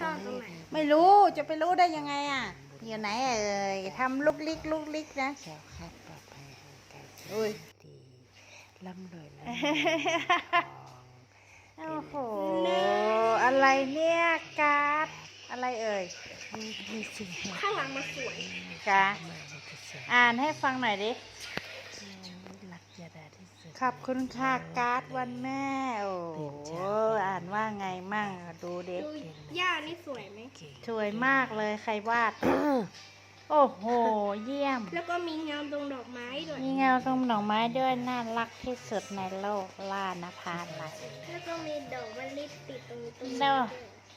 ซ่อนตรงไหนไม่รู้จะไปรู้ได้ยังไงอะ อยู่ไหนเอ่ยทำลุกลิกลุกลิกนะแคล้วคลาดปลอดภัยห่างไกลอุ้ยดีร่ำรวยร่ำรวยทองโอ้โหอะไรเนี่ยการ์ดอะไรเอ่ยมีมีสิ่งแห่งข้างหลังมันสวยกะมาในกระแสอ่านให้ฟังหน่อยดิ ขอบคุณค่ะการ์ดวันแม่โอ้โหอ่านว่าไงมั่งดูดิดูย่านี่สวยไหมเก่งสวยมากเลยใครวาด โอ้โห เยี่ยม แล้วก็มีเงาตรงดอกไม้ด้วยมีเงาตรงดอกไม้ด้วยน่ารักที่สุดในโลกล่านภาไหลแล้วก็มีดอกมะลิติดตรงตรงเด้อ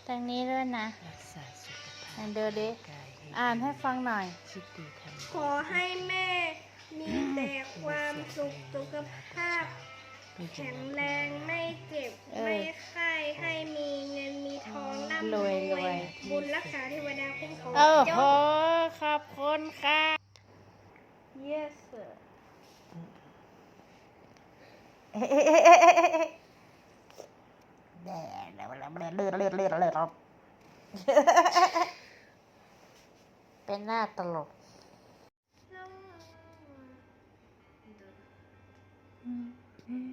ตรงนี้ด้วยนะรักษาสุขภาลอพงดูดิกายให้อ่านให้ฟังหน่อยคิดดีทำดีขอให้แม่มีแต่ความสุขสุขภาพ แข็งแรงไม่เจ็บ ไม่ไข้ให้มีเงินมีทองร่ำรวยบุญรักษาเทวดาคุ้มครองโจ้โหขอบคุณค่ะ yes sir แดดแล้วเลือดเลือดเลือดเลือดครับเป็นหน้าตลกอืม